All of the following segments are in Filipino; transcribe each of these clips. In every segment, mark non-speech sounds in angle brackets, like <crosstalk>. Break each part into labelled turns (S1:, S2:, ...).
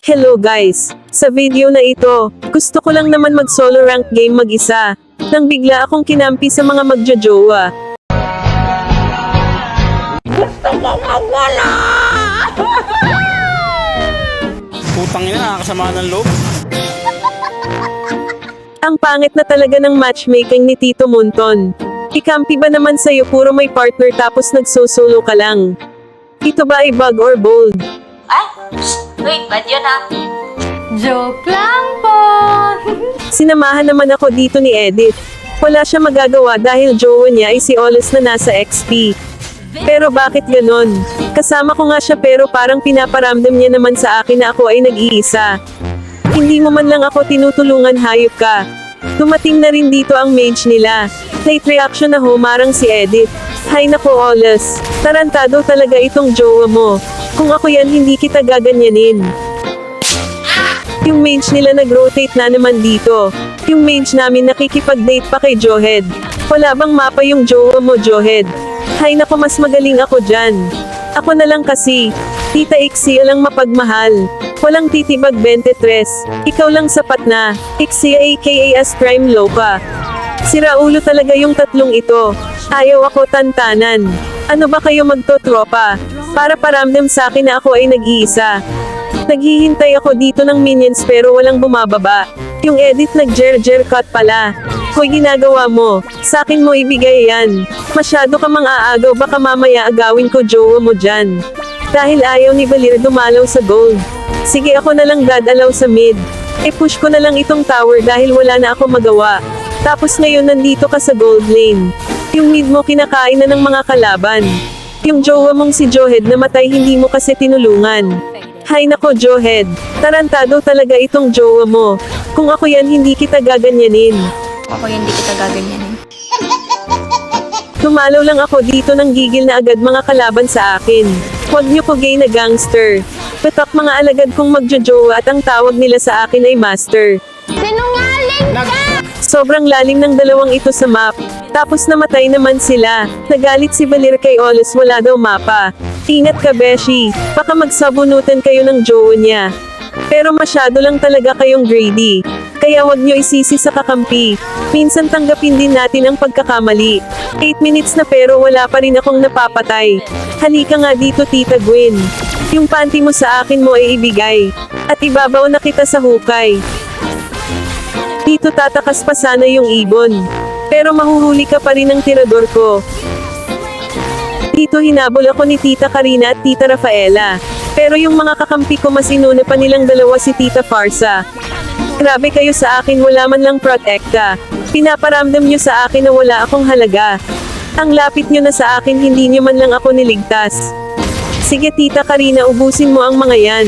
S1: Hello guys! Sa video na ito, gusto ko lang naman mag solo rank game mag-isa. Nang bigla akong kinampi sa mga magjojowa.
S2: Putang ina, nakakasama ng loob.
S1: Ang pangit na talaga ng matchmaking ni Tito Munton. Ikampi ba naman sa'yo puro may partner tapos nagsosolo ka lang? Ito ba ay bug or bold?
S3: Ay, wait, bad yun ha.
S4: Joke lang po! <laughs>
S1: Sinamahan naman ako dito ni Edith. Wala siya magagawa dahil jowa niya ay si Oles na nasa XP. Pero bakit ganon? Kasama ko nga siya pero parang pinaparamdam niya naman sa akin na ako ay nag-iisa. Hindi mo man lang ako tinutulungan hayop ka. Dumating na rin dito ang mage nila. Late reaction na humarang si Edith. Hay nako Oles, tarantado talaga itong jowa mo. Kung ako yan hindi kita gaganyanin. Yung mage nila nag-rotate na naman dito. Yung mage namin nakikipag-date pa kay Johed. Wala bang mapa yung jowa mo, Johed? Hay nako mas magaling ako dyan. Ako na lang kasi. Tita Ixia lang mapagmahal. Walang titibag 23. Ikaw lang sapat na. Ixia aka as crime loka. Siraulo talaga yung tatlong ito. Ayaw ako tantanan. Ano ba kayo magtotropa? Para paramdam sa akin na ako ay nag-iisa. Naghihintay ako dito ng minions pero walang bumababa. Yung edit nag-jer-jer cut pala. Hoy ginagawa mo, sa akin mo ibigay yan. Masyado ka mang aagaw baka mamaya agawin ko jowa mo dyan. Dahil ayaw ni Valir dumalaw sa gold. Sige ako na lang dadalaw sa mid. E push ko na lang itong tower dahil wala na ako magawa. Tapos ngayon nandito ka sa gold lane. Yung mid mo kinakain na ng mga kalaban. Yung jowa mong si Johed namatay hindi mo kasi tinulungan. Hay nako Johed, tarantado talaga itong jowa mo. Kung ako yan hindi kita gaganyanin.
S3: Ako hindi kita gaganyanin.
S1: Tumalaw lang ako dito ng gigil na agad mga kalaban sa akin. Huwag niyo ko gay na gangster. Patak mga alagad kong magjojowa at ang tawag nila sa akin ay master.
S4: Sinungaling ka!
S1: Sobrang lalim ng dalawang ito sa map. Tapos namatay naman sila. Nagalit si Valir kay Oles wala daw mapa. Ingat ka Beshi. Baka magsabunutan kayo ng jowa niya. Pero masyado lang talaga kayong greedy. Kaya wag nyo isisi sa kakampi. Minsan tanggapin din natin ang pagkakamali. 8 minutes na pero wala pa rin akong napapatay. Halika nga dito Tita Gwen. Yung panty mo sa akin mo ay ibigay. At ibabaw na kita sa hukay. Dito tatakas pa sana yung ibon. Pero mahuhuli ka pa rin ng tirador ko. Dito hinabol ako ni Tita Karina at Tita Rafaela. Pero yung mga kakampi ko mas inuna pa nilang dalawa si Tita Farsa. Grabe kayo sa akin wala man lang protekta. Pinaparamdam nyo sa akin na wala akong halaga. Ang lapit nyo na sa akin hindi nyo man lang ako niligtas. Sige Tita Karina ubusin mo ang mga yan.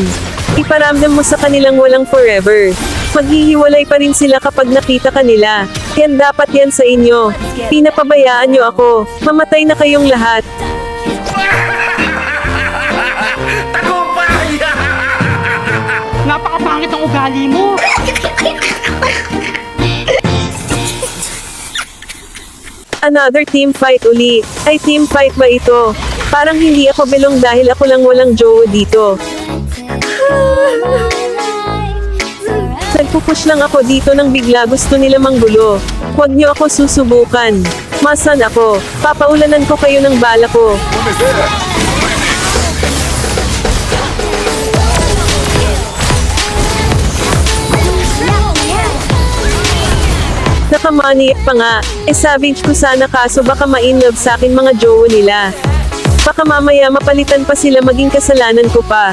S1: Iparamdam mo sa kanilang walang forever. Maghihiwalay pa rin sila kapag nakita kanila. Yan dapat yan sa inyo. Pinapabayaan nyo ako. Mamatay na kayong lahat. <laughs>
S2: Napakapangit ang ugali mo.
S1: Another team fight uli. Ay team fight ba ito? Parang hindi ako belong dahil ako lang walang jowa dito. <laughs> Nagpupush lang ako dito nang bigla gusto nila manggulo. Huwag niyo ako susubukan. Masan ako. Papaulanan ko kayo ng bala ko. Nakamaniak pa nga. Eh savage ko sana kaso baka ma-inlove sa akin mga jowa nila. Baka mamaya mapalitan pa sila maging kasalanan ko pa.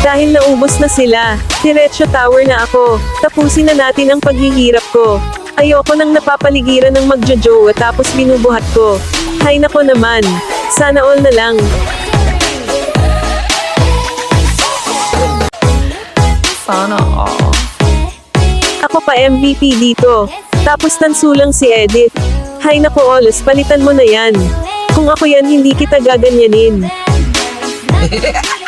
S1: Dahil naubos na sila, diretso tower na ako. Tapusin na natin ang paghihirap ko. Ayoko nang napapaligiran ng magjojowa tapos binubuhat ko. Hay nako naman. Sana all na lang.
S3: Sana all.
S1: Ako pa MVP dito. Tapos tansulang si Edith. Hay nako Oles, palitan mo na yan. Kung ako yan hindi kita gaganyanin. <laughs>